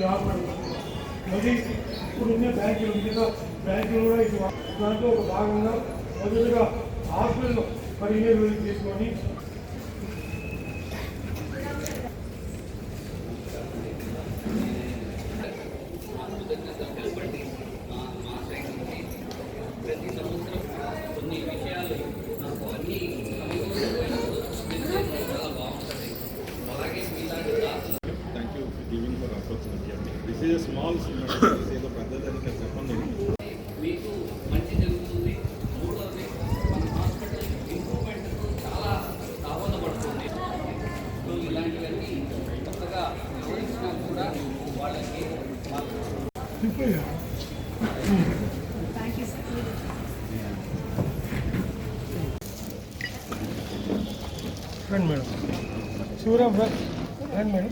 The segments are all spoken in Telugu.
ఇది ఆపడుతుంది మరి ఇప్పుడున్న బ్యాంకులు మిగతా బ్యాంకులు కూడా ఇది దాంట్లో ఒక భాగంగా మొదలుగా హాస్పిటల్ మరి ఇన్వెస్ట్ తీసుకొని థ్యాంక్ స్మాల్ ఏదో పెద్దదానికి చెప్పండి. మీకు మంచి జరుగుతుంది. మూడవది మన హాస్పిటల్ ఇంప్రూవ్మెంట్ చాలా దోహదపడుతుంది సో ఇలాంటివన్నీ కొత్తగా వివరించినా కూడా వాళ్ళకి రండి మేడం శివరామ్ సార్ రండి మేడం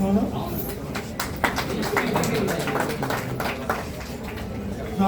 అవును